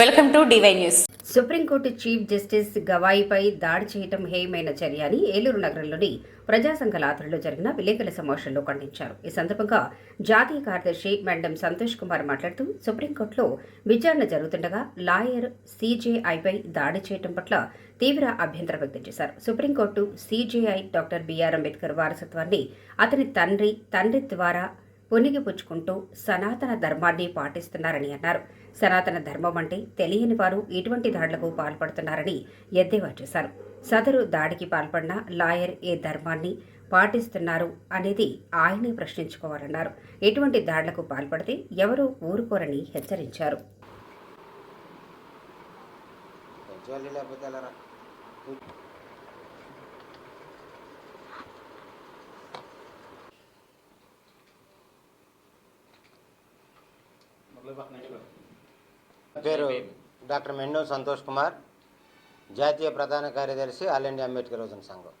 Welcome to DY news. Supreme court chief justice గవాయిపై దాడి చేయటం హేయమైన చర్య అని ఏలూరు నగరంలోని ప్రజాసంఘల ఆధ్వర్యంలో జరిగిన విలేకరుల సమావేశంలో ఖండించారు. ఈ సందర్భంగా జాతీయ కార్యదర్శి మేడం సంతోష్ కుమార్ మాట్లాడుతూ సుప్రీంకోర్టులో విచారణ జరుగుతుండగా లాయర్ సీజేఐపై దాడి చేయటం పట్ల తీవ్ర అభ్యంతరం వ్యక్తం చేశారు. Supreme court CJI doctor BR Ambedkar వారసత్వాన్ని అతని తండ్రి తండ్రి ద్వారా పుణిగిపుచ్చుకుంటూ సనాతన ధర్మాన్ని పాటిస్తున్నారని అన్నారు. సనాతన ధర్మం అంటే తెలియని వారు ఇటువంటి దాడులకు పాల్పడుతున్నారని ఎద్దేవా చేశారు. సదరు దాడికి పాల్పడిన లాయర్ ఏ ధర్మాన్ని పాటిస్తున్నారు అనేది ఆయనే ప్రశ్నించుకోవాలన్నారు. ఎటువంటి దాడులకు పాల్పడితే ఎవరూ ఊరుకోరని హెచ్చరించారు. పేరు డాక్టర్ మెండో సంతోష్ కుమార్ జాతీయ ప్రధాన కార్యదర్శి ఆల్ ఇండియా అంబేద్కర్ రోజున సంఘం.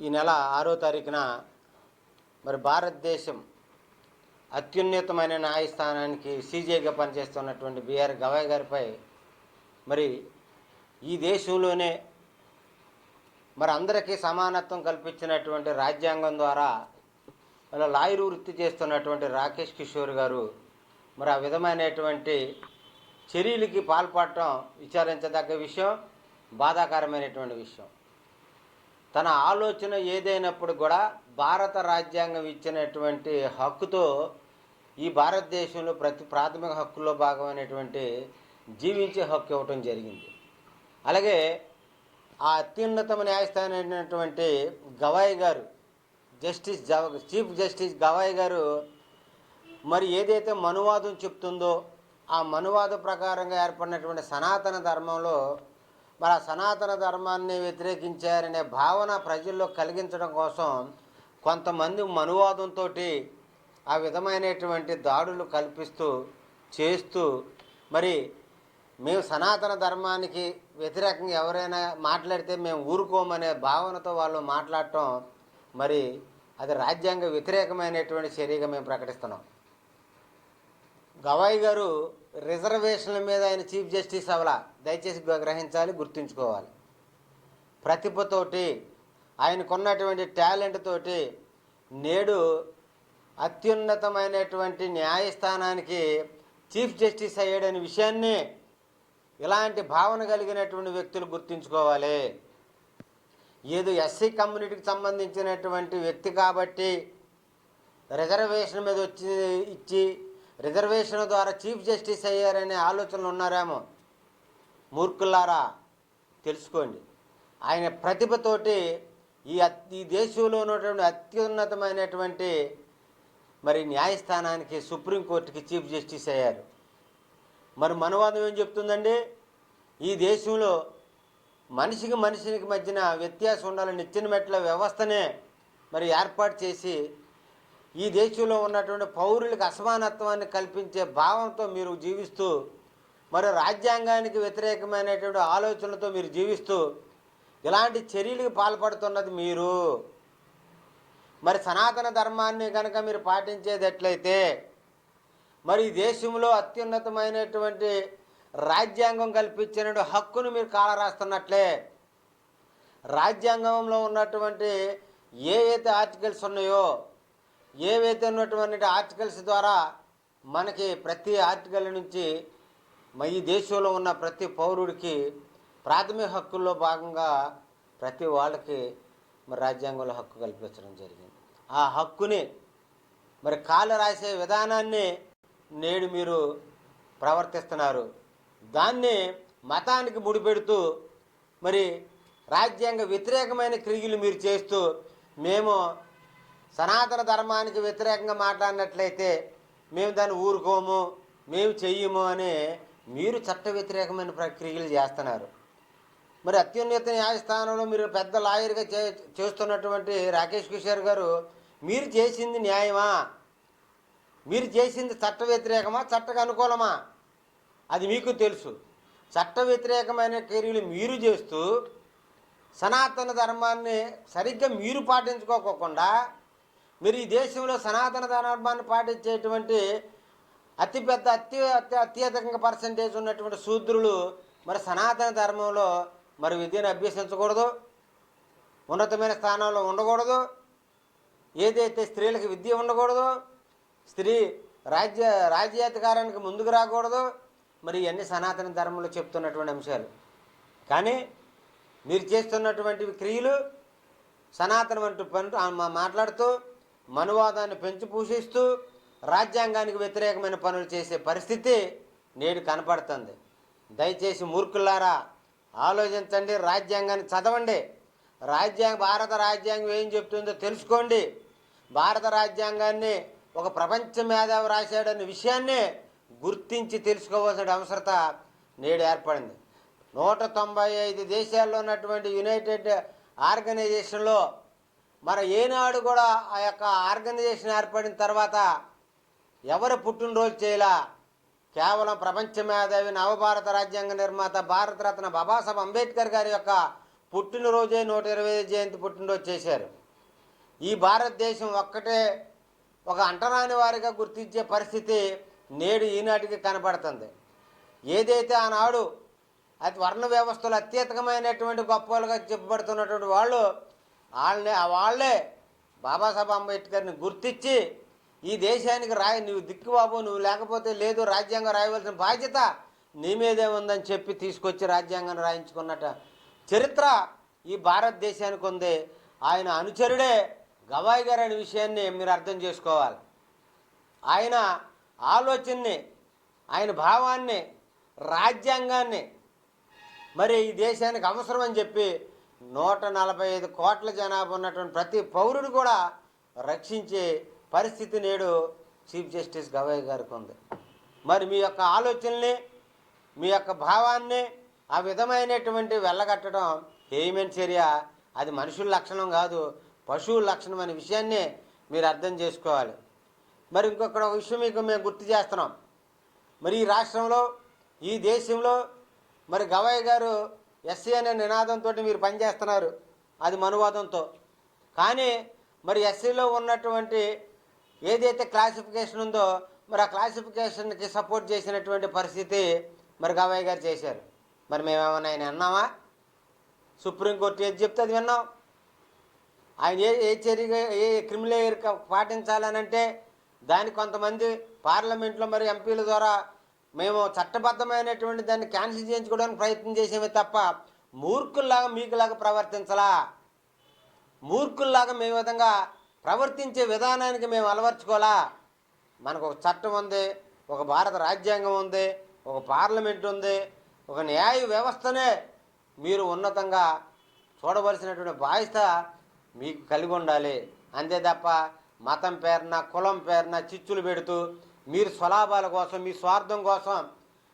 ఈ నెల ఆరో తారీఖున మరి భారతదేశం అత్యున్నతమైన న్యాయస్థానానికి సీజేగా పనిచేస్తున్నటువంటి బిఆర్ గవాయ్ గారిపై మరి ఈ దేశంలోనే మరి అందరికీ సమానత్వం కల్పించినటువంటి రాజ్యాంగం ద్వారా అలా లాయర్ వృత్తి చేస్తున్నటువంటి రాకేష్ కిషోర్ గారు మరి ఆ విధమైనటువంటి చర్యలకి పాల్పడటం విచారించదగ్గ విషయం బాధాకరమైనటువంటి విషయం. తన ఆలోచన ఏదైనప్పుడు కూడా భారత రాజ్యాంగం ఇచ్చినటువంటి హక్కుతో ఈ భారతదేశంలో ప్రతి ప్రాథమిక హక్కుల్లో భాగమైనటువంటి జీవించే హక్కు ఇవ్వటం జరిగింది. అలాగే ఆ అత్యున్నతమ న్యాయస్థానం అయినటువంటి గవాయ్ గారు జస్టిస్ జవ చీఫ్ జస్టిస్ గవాయ్ గారు మరి ఏదైతే మనువాదం చెప్తుందో ఆ మనువాద ప్రకారంగా ఏర్పడినటువంటి సనాతన ధర్మంలో మరి ఆ సనాతన ధర్మాన్ని వ్యతిరేకించారనే భావన ప్రజల్లో కలిగించడం కోసం కొంతమంది మనువాదంతో ఆ విధమైనటువంటి దాడులు కల్పిస్తూ చేస్తూ మరి మేము సనాతన ధర్మానికి వ్యతిరేకంగా ఎవరైనా మాట్లాడితే మేము ఊరుకోమనే భావనతో వాళ్ళు మాట్లాడటం మరి అది రాజ్యాంగ వ్యతిరేకమైనటువంటి చర్యగా మేము ప్రకటిస్తున్నాం. గవాయి గారు రిజర్వేషన్ల మీద ఆయన చీఫ్ జస్టిస్ అవలా దయచేసి గ్రహించాలి గుర్తుంచుకోవాలి. ప్రతిభతోటి ఆయనకున్నటువంటి టాలెంట్ తోటి నేడు అత్యున్నతమైనటువంటి న్యాయస్థానానికి చీఫ్ జస్టిస్ అయ్యాడనే విషయాన్ని ఇలాంటి భావన కలిగినటువంటి వ్యక్తులు గుర్తుంచుకోవాలి. ఏదో ఎస్సీ కమ్యూనిటీకి సంబంధించినటువంటి వ్యక్తి కాబట్టి రిజర్వేషన్ మీద వచ్చి ఇచ్చి రిజర్వేషన్ ద్వారా చీఫ్ జస్టిస్ అయ్యారనే ఆలోచనలు ఉన్నారేమో? మూర్ఖులారా తెలుసుకోండి. ఆయన ప్రతిభతోటి ఈ ఈ దేశంలో ఉన్నటువంటి అత్యున్నతమైనటువంటి మరి న్యాయస్థానానికి సుప్రీంకోర్టుకి చీఫ్ జస్టిస్ అయ్యారు. మరి మనవాదం ఏం చెప్తుందండి? ఈ దేశంలో మనిషికి మనిషికి మధ్యన వ్యత్యాసం ఉండాలని నిచ్చిన మెట్ల వ్యవస్థనే మరి ఏర్పాటు చేసి ఈ దేశంలో ఉన్నటువంటి పౌరులకు అసమానత్వాన్ని కల్పించే భావంతో మీరు జీవిస్తూ మరి రాజ్యాంగానికి వ్యతిరేకమైనటువంటి ఆలోచనలతో మీరు జీవిస్తూ ఇలాంటి చర్యలకు పాల్పడుతున్నది మీరు. మరి సనాతన ధర్మాన్ని కనుక మీరు పాటించేది ఎట్లయితే మరి ఈ దేశంలో అత్యున్నతమైనటువంటి రాజ్యాంగం కల్పించిన హక్కును మీరు కాలరాస్తున్నట్లే రాజ్యాంగంలో ఉన్నటువంటి ఏ అయితే ఆర్టికల్స్ ఉన్నాయో ఏవైతే ఉన్నటువంటి ఆర్టికల్స్ ద్వారా మనకి ప్రతి ఆర్టికల్ నుంచి ఈ దేశంలో ఉన్న ప్రతి పౌరుడికి ప్రాథమిక హక్కుల్లో భాగంగా ప్రతి వాళ్ళకి మరి రాజ్యాంగంలో హక్కు కల్పించడం జరిగింది. ఆ హక్కుని మరి కాలు రాసే విధానాన్ని నేడు మీరు ప్రవర్తిస్తున్నారు. దాన్ని మతానికి ముడిపెడుతూ మరి రాజ్యాంగ వ్యతిరేకమైన క్రియలు మీరు చేస్తూ మేము సనాతన ధర్మానికి వ్యతిరేకంగా మాట్లాడినట్లయితే మేము దాన్ని ఊరుకోము మేము చెయ్యము అని మీరు చట్ట వ్యతిరేకమైన ప్రక్రియలు చేస్తున్నారు. మరి అత్యున్నత న్యాయస్థానంలో మీరు పెద్ద లాయర్గా చే చేస్తున్నటువంటి రాకేష్ కిషోర్ గారు మీరు చేసింది న్యాయమా? మీరు చేసింది చట్ట వ్యతిరేకమా? చట్టకు అనుకూలమా? అది మీకు తెలుసు. చట్ట వ్యతిరేకమైన క్రియలు మీరు చేస్తూ సనాతన ధర్మాన్ని సరిగ్గా మీరు పాటించుకోకుండా మీరు ఈ దేశంలో సనాతన ధర్మాన్ని పాటించేటువంటి అతిపెద్ద అత్య అత్యధికంగా పర్సంటేజ్ ఉన్నటువంటి శూద్రులు మరి సనాతన ధర్మంలో మరి విద్యను అభ్యసించకూడదు ఉన్నతమైన స్థానంలో ఉండకూడదు ఏదైతే స్త్రీలకు విద్య ఉండకూడదు స్త్రీ రాజ్య రాజ్యాధికారానికి ముందుకు రాకూడదు మరి ఇవన్నీ సనాతన ధర్మంలో చెప్తున్నటువంటి అంశాలు. కానీ మీరు చేస్తున్నటువంటి క్రియలు సనాతనం అంటూ పని మాట్లాడుతూ మనువాదాన్ని పెంచి పూషిస్తూ రాజ్యాంగానికి వ్యతిరేకమైన పనులు చేసే పరిస్థితి నేడు కనపడుతుంది. దయచేసి మూర్ఖులారా ఆలోచించండి రాజ్యాంగాన్ని చదవండి. రాజ్యాంగ భారత రాజ్యాంగం ఏం చెప్తుందో తెలుసుకోండి. భారత రాజ్యాంగాన్ని ఒక ప్రపంచ మేధావి రాశాడనే విషయాన్ని గుర్తించి తెలుసుకోవాల్సిన అవసరత నేడు ఏర్పడింది. నూట తొంభై ఐదు దేశాల్లో ఉన్నటువంటి యునైటెడ్ ఆర్గనైజేషన్లో మరి ఏనాడు కూడా ఆ యొక్క ఆర్గనైజేషన్ ఏర్పడిన తర్వాత ఎవరు పుట్టినరోజు చేయలా? కేవలం ప్రపంచ మేధావి నవభారత రాజ్యాంగ నిర్మాత భారతరత్న బాబాసాహెబ్ అంబేద్కర్ గారి యొక్క పుట్టినరోజే నూట ఇరవై ఐదు జయంతి పుట్టినరోజు చేశారు. ఈ భారతదేశం ఒక్కటే ఒక అంటరాని వారిగా గుర్తించే పరిస్థితి నేడు ఈనాటికి కనబడుతుంది ఏదైతే ఆనాడు అది వర్ణ వ్యవస్థలో అత్యధికమైనటువంటి గొప్పలుగా చెప్పబడుతున్నటువంటి వాళ్ళు వాళ్ళని వాళ్ళే బాబాసాహెబ్ అంబేద్కర్ని గుర్తించి ఈ దేశానికి రాయి నువ్వు దిక్కు బాబు నువ్వు లేకపోతే లేదు రాజ్యాంగం రాయవలసిన బాధ్యత నీ మీదే ఉందని చెప్పి తీసుకొచ్చి రాజ్యాంగాన్ని రాయించుకున్నట చరిత్ర ఈ భారతదేశానికి ఉంది. ఆయన అనుచరుడే గవాయి గారు అనే విషయాన్ని మీరు అర్థం చేసుకోవాలి. ఆయన ఆలోచనని ఆయన భావాన్ని రాజ్యాంగాన్ని మరి ఈ దేశానికి అవసరం అని చెప్పి నూట నలభై ఐదు కోట్ల జనాభా ఉన్నటువంటి ప్రతి పౌరుడు కూడా రక్షించే పరిస్థితి నేడు చీఫ్ జస్టిస్ గవయ్య గారికి ఉంది. మరి మీ యొక్క ఆలోచనల్ని మీ యొక్క భావాన్ని ఆ విధమైనటువంటి వెళ్ళగట్టడం హేయమైన చర్య అది మనుషుల లక్షణం కాదు పశువుల లక్షణం అనే విషయాన్ని మీరు అర్థం చేసుకోవాలి. మరి ఇంకొక విషయం మీకు మేము గుర్తు చేస్తున్నాం. మరి ఈ రాష్ట్రంలో ఈ దేశంలో మరి గవయ్య గారు ఎస్సీ అనే నినాదంతో మీరు పనిచేస్తున్నారు అది మనువాదంతో. కానీ మరి ఎస్సీలో ఉన్నటువంటి ఏదైతే క్లాసిఫికేషన్ ఉందో మరి ఆ క్లాసిఫికేషన్కి సపోర్ట్ చేసినటువంటి పరిస్థితి మరి గవయ్య గారు చేశారు. మరి మేమేమన్నా ఆయన అన్నామా సుప్రీంకోర్టు ఏది చెప్తే అది విన్నాం. ఆయన ఏ ఏ చర్య ఏ క్రిమినల్ పాటించాలనంటే దానికి కొంతమంది పార్లమెంట్లో మరి ఎంపీల ద్వారా మేము చట్టబద్ధమైనటువంటి దాన్ని క్యాన్సిల్ చేయించుకోవడానికి ప్రయత్నం చేసేవి తప్ప మూర్ఖుల్లాగా మీకులాగా ప్రవర్తించలా. మూర్ఖుల్లాగా మేము విధంగా ప్రవర్తించే విధానానికి మేము అలవర్చుకోవాలా మనకు ఒక చట్టం ఉంది ఒక భారత రాజ్యాంగం ఉంది ఒక పార్లమెంట్ ఉంది ఒక న్యాయ వ్యవస్థనే మీరు ఉన్నతంగా చూడవలసినటువంటి బాధ్యత మీకు కలిగి ఉండాలి. అంతే తప్ప మతం పేరున కులం పేరున చిచ్చులు పెడుతూ మీరు స్వలాభాల కోసం మీ స్వార్థం కోసం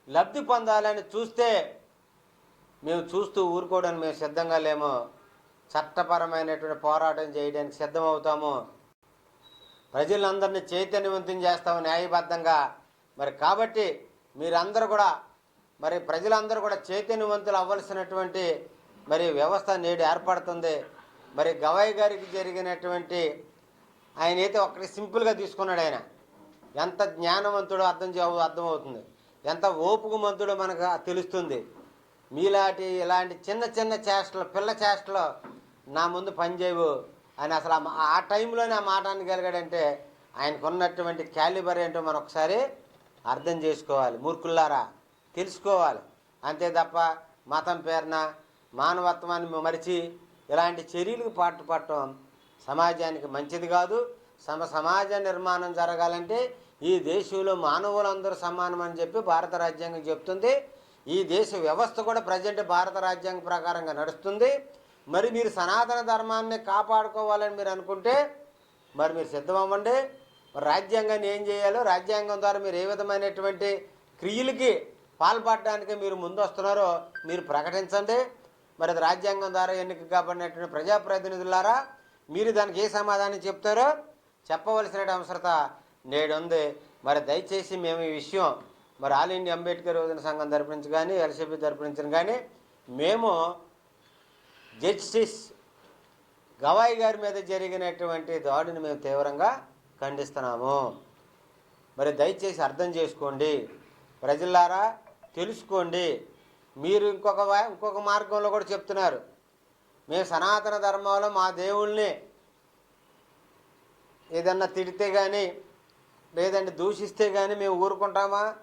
లబ్ధి పొందాలని చూస్తే మేము చూస్తూ ఊరుకోవడానికి మేము సిద్ధంగా లేము. చట్టపరమైనటువంటి పోరాటం చేయడానికి సిద్ధమవుతాము. ప్రజలందరినీ చైతన్యవంతం చేస్తాము న్యాయబద్ధంగా. మరి కాబట్టి మీరందరూ కూడా మరి ప్రజలందరూ కూడా చైతన్యవంతులు అవ్వలసినటువంటి మరి వ్యవస్థ నేడు ఏర్పడుతుంది. మరి గవాయి గారికి జరిగినటువంటి ఆయన అయితే ఒకటి సింపుల్గా తీసుకున్నాడు ఆయన. ఎంత జ్ఞానవంతుడో అర్థం చే అర్థమవుతుంది. ఎంత ఓపుకమంతుడో మనకు తెలుస్తుంది. మీలాంటి ఇలాంటి చిన్న చిన్న చేష్టలు పిల్ల చేష్టలు నా ముందు పనిచేయవు అని అసలు ఆ టైంలోనే ఆ మాట అనగలిగాడంటే ఆయనకున్నటువంటి క్యాలిబర్ ఏంటో మనం ఒకసారి అర్థం చేసుకోవాలి. మూర్ఖుల్లారా? తెలుసుకోవాలి. అంతే తప్ప మతం పేరున మానవత్వాన్ని మరిచి ఇలాంటి చర్యలకు పాటు పట్టడం సమాజానికి మంచిది కాదు. సమ సమాజ నిర్మాణం జరగాలంటే ఈ దేశంలో మానవులందరూ సమానం అని చెప్పి భారత రాజ్యాంగం చెప్తుంది. ఈ దేశ వ్యవస్థ కూడా ప్రజెంట్ భారత రాజ్యాంగం ప్రకారంగా నడుస్తుంది. మరి మీరు సనాతన ధర్మాన్ని కాపాడుకోవాలని మీరు అనుకుంటే మరి మీరు సిద్ధమవ్వండి. రాజ్యాంగాన్ని ఏం చేయాలో రాజ్యాంగం ద్వారా మీరు ఏ విధమైనటువంటి క్రియలకి పాల్పడడానికి మీరు ముందు వస్తున్నారో మీరు ప్రకటించండి. మరి అది రాజ్యాంగం ద్వారా ఎన్నిక కాబడినటువంటి ప్రజాప్రతినిధులారా మీరు దానికి ఏ సమాధానం చెప్తారో చెప్పవలసిన అవసరత నేడుంది. మరి దయచేసి మేము ఈ విషయం మరి ఆల్ ఇండియా అంబేద్కర్ యువజన సంఘం తరపు నుంచి కానీ ఎల్సీపీ తరపు నుంచి కానీ మేము జస్టిస్ గవాయి గారి మీద జరిగినటువంటి దాడిని మేము తీవ్రంగా ఖండిస్తున్నాము. మరి దయచేసి అర్థం చేసుకోండి. ప్రజలారా తెలుసుకోండి. మీరు ఇంకొక ఇంకొక మార్గంలో కూడా చెప్తున్నారు. మేము సనాతన ధర్మంలో మా దేవుళ్ళని ఏదన్నా తిడితే కానీ లేదంటే దూషిస్తే కానీ మేము ఊరుకుంటామా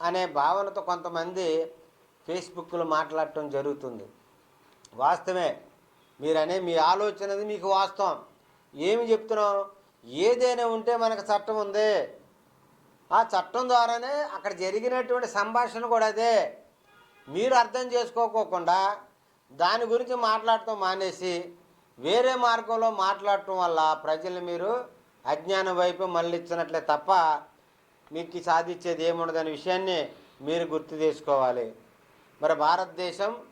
అనే భావనతో కొంతమంది ఫేస్బుక్లో మాట్లాడటం జరుగుతుంది. వాస్తవమే మీరనే మీ ఆలోచనది మీకు వాస్తవం. ఏమి చెప్తున్నాం? ఏదైనా ఉంటే మనకు చట్టం ఉంది. ఆ చట్టం ద్వారానే అక్కడ జరిగినటువంటి సంభాషణ కూడా అదే. మీరు అర్థం చేసుకోకోకుండా దాని గురించి మాట్లాడటం మానేసి వేరే మార్గంలో మాట్లాడటం వల్ల ప్రజల్ని మీరు అజ్ఞానం వైపు మళ్ళించినట్లే తప్ప మీకు సాధించేది ఏముండదనే విషయాన్ని మీరు గుర్తు చేసుకోవాలి. మరి భారతదేశం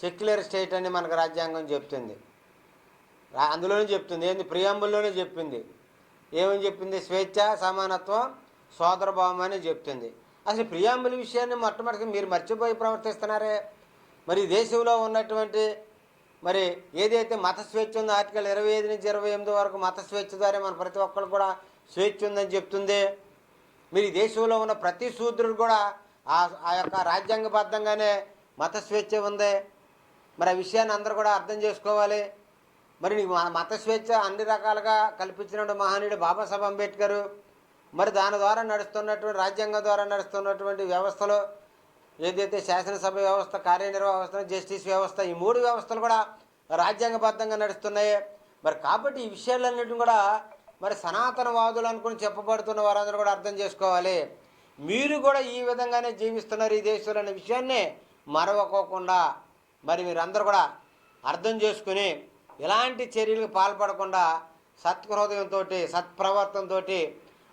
సెక్యులర్ స్టేట్ అని మనకు రాజ్యాంగం చెప్తుంది. అందులోనే చెప్తుంది. ఏంది? ప్రియాంబుల్లోనే చెప్పింది. ఏమని చెప్పింది? స్వేచ్ఛ సమానత్వం సోదరభావం అని చెప్తుంది. అసలు ప్రియాంబుల విషయాన్ని మొట్టమొదటి మీరు మర్చిపోయి ప్రవర్తిస్తున్నారే. మరి దేశంలో ఉన్నటువంటి మరి ఏదైతే మత స్వేచ్ఛ ఉందో ఆర్టికల్ ఇరవై ఐదు నుంచి ఇరవై ఎనిమిది వరకు మత స్వేచ్ఛ ద్వారా మన ప్రతి ఒక్కరు కూడా స్వేచ్ఛ ఉందని చెప్తుంది. మీరు దేశంలో ఉన్న ప్రతి శూద్రుడు కూడా ఆ ఆ యొక్క రాజ్యాంగబద్ధంగానే మత స్వేచ్ఛ ఉంది. మరి ఆ విషయాన్ని అందరూ కూడా అర్థం చేసుకోవాలి. మరి నీకు మత స్వేచ్ఛ అన్ని రకాలుగా కల్పించిన మహనీయుడు బాబాసాహెబ్ అంబేద్కర్. మరి దాని ద్వారా నడుస్తున్నటువంటి రాజ్యాంగం ద్వారా నడుస్తున్నటువంటి వ్యవస్థలు ఏదైతే శాసనసభ వ్యవస్థ కార్యనిర్వాహక వ్యవస్థ జస్టిస్ వ్యవస్థ ఈ మూడు వ్యవస్థలు కూడా రాజ్యాంగబద్ధంగా నడుస్తున్నాయి. మరి కాబట్టి ఈ విషయాలన్నింటిని కూడా మరి సనాతనవాదులు అనుకుని చెప్పబడుతున్న వారందరూ కూడా అర్థం చేసుకోవాలి. మీరు కూడా ఈ విధంగానే జీవిస్తున్నారు ఈ దేశంలో అనే విషయాన్ని మరవకోకుండా మరి మీరందరూ కూడా అర్థం చేసుకుని ఇలాంటి చర్యలకు పాల్పడకుండా సత్హృదయంతో సత్ప్రవర్తనతో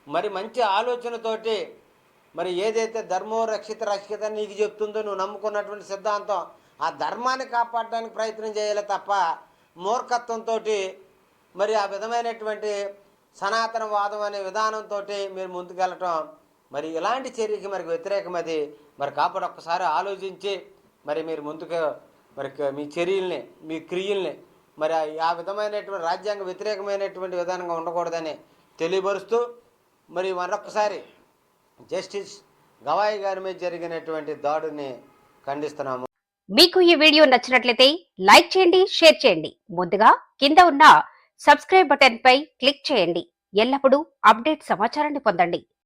మరి మంచి ఆలోచనతోటి మరి ఏదైతే ధర్మో రక్షిత రక్షిత నీకు చెప్తుందో నువ్వు నమ్ముకున్నటువంటి సిద్ధాంతం ఆ ధర్మాన్ని కాపాడడానికి ప్రయత్నం చేయాలి తప్ప మూర్ఖత్వంతో మరి ఆ విధమైనటువంటి సనాతన వాదం అనే విధానంతో మీరు ముందుకెళ్ళటం మరి ఇలాంటి చర్యకి మరి వ్యతిరేకమది మరి కాబట్టి ఒక్కసారి ఆలోచించి మరి మీరు ముందుకు మరి మీ చర్యల్ని మీ క్రియల్ని మరి ఆ విధమైనటువంటి రాజ్యాంగ వ్యతిరేకమైనటువంటి విధానంగా ఉండకూడదని తెలియపరుస్తూ మరి మరొకసారి జస్టిస్ గవాయి గారి మీద జరిగినటువంటి దాడిని ఖండిస్తున్నాము. మీకు ఈ వీడియో నచ్చినట్లయితే లైక్ చేయండి షేర్ చేయండి. ముందుగా కింద ఉన్న సబ్స్క్రైబ్ బటన్ పై క్లిక్ చేయండి. ఎల్లప్పుడూ అప్డేట్ సమాచారాన్ని పొందండి.